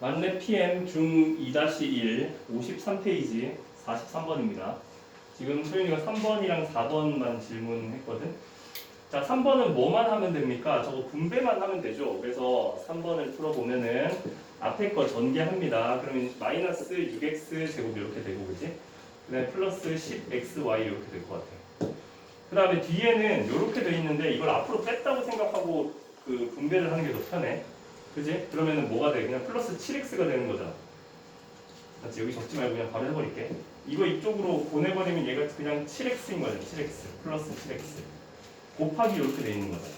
만렙 PM 중 2-1 53페이지 43번입니다. 지금 소윤이가 3번이랑 4번만 질문했거든. 자, 3번은 뭐만 하면 됩니까? 저거 분배만 하면 되죠. 그래서 3번을 풀어보면은 앞에 거 전개합니다. 그러면 마이너스 6x 제곱 이렇게 되고 그지? 그 다음에 플러스 10xy 이렇게 될 것 같아. 그 다음에 뒤에는 이렇게 돼 있는데 이걸 앞으로 뺐다고 생각하고 그 분배를 하는 게 더 편해. 그지? 그러면은 뭐가 돼? 그냥 플러스 7x가 되는 거잖아. 맞지? 여기 적지 말고 그냥 바로 해버릴게. 이거 이쪽으로 보내버리면 얘가 그냥 7x인 거잖아. 7x 플러스 7x 곱하기 이렇게 돼 있는 거잖아.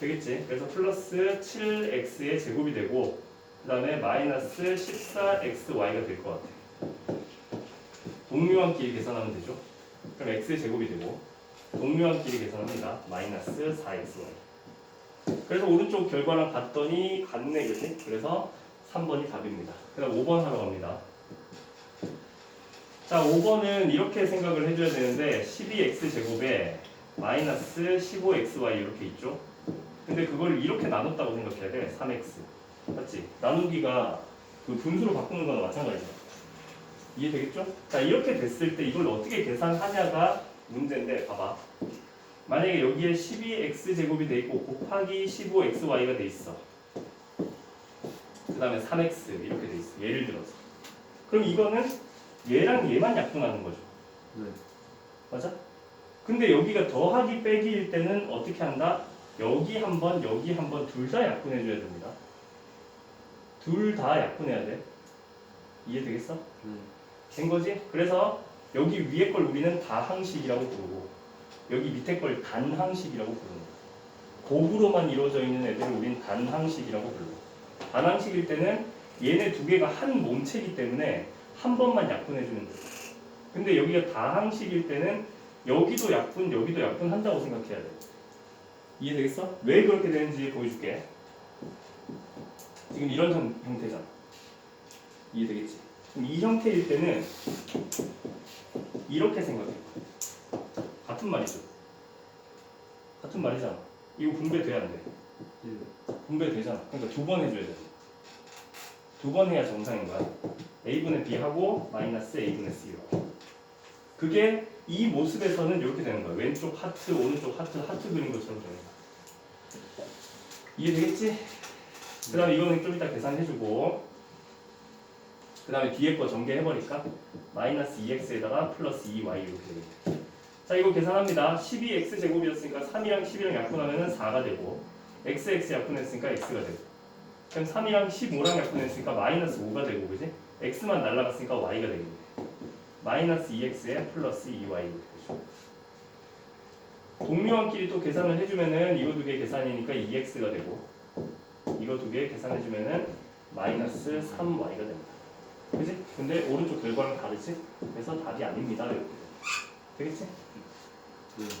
되겠지? 그래서 플러스 7x의 제곱이 되고 그 다음에 마이너스 14xy가 될 것 같아. 동류한끼리 계산하면 되죠. 그럼 x의 제곱이 되고 동류한끼리 계산합니다. 마이너스 4xy. 그래서 오른쪽 결과랑 같더니 같네, 그지? 그래서 3번이 답입니다. 그 다음 5번 하러 갑니다. 자, 5번은 이렇게 생각을 해줘야 되는데 12x 제곱에 마이너스 15xy 이렇게 있죠? 근데 그걸 이렇게 나눴다고 생각해야 돼. 3x. 맞지? 나누기가 그 분수로 바꾸는 거나 마찬가지야. 이해되겠죠? 자, 이렇게 됐을 때 이걸 어떻게 계산하냐가 문제인데, 봐봐. 만약에 여기에 12x 제곱이 돼 있고 곱하기 15xy가 돼 있어. 그 다음에 3x 이렇게 돼 있어. 예를 들어서. 그럼 이거는 얘랑 얘만 약분하는 거죠. 네. 맞아? 근데 여기가 더하기 빼기일 때는 어떻게 한다? 여기 한 번, 여기 한 번 둘 다 약분해 줘야 됩니다. 둘 다 약분해야 돼. 이해되겠어? 네. 된 거지? 그래서 여기 위에 걸 우리는 다항식이라고 부르고 여기 밑에 걸 단항식이라고 거야. 곱으로만 이루어져 있는 애들을 우린 단항식이라고 불러. 단항식일 때는 얘네 두 개가 한 몸체이기 때문에 한 번만 약분해주면 돼. 근데 여기가 다항식일 때는 여기도 약분, 여기도 약분 한다고 생각해야 돼. 이해되겠어? 왜 그렇게 되는지 보여줄게. 지금 이런 형, 형태잖아. 이해되겠지? 그럼 이 형태일 때는 이렇게 생각해. 같은 말이죠. 같은 말이잖아. 이거 분배돼야 안 돼. 예. 분배되잖아. 그러니까 두 번 해줘야 돼. 두 번 해야 정상인 거야. a분의 b 하고 마이너스 a분의 c 이렇게. 그게 이 모습에서는 이렇게 되는 거야. 왼쪽 하트, 오른쪽 하트, 하트 그린 것처럼 되는 거야. 이해되겠지? 그 다음에 이거는 좀 이따 계산해주고 그 다음에 뒤에 거 전개해버릴까? 마이너스 2x에다가 플러스 2y 이렇게 되겠네. 자 이거 계산합니다. 12x 제곱이었으니까 3이랑 10이랑 약분하면 4가 되고 x x 약분했으니까 x가 되고 그럼 3이랑 15랑 약분했으니까 마이너스 5가 되고 그지? x만 날라갔으니까 y가 되겠네. 마이너스 2x에 플러스 2y 이렇게 되죠. 동료한끼리 또 계산을 해주면은 이거 두 개 계산이니까 2x가 되고 이거 두 개 계산해주면은 마이너스 3y가 됩니다. 그지? 근데 오른쪽 결과랑 다르지? 그래서 답이 아닙니다. 이렇게 돼. 되겠지? 네.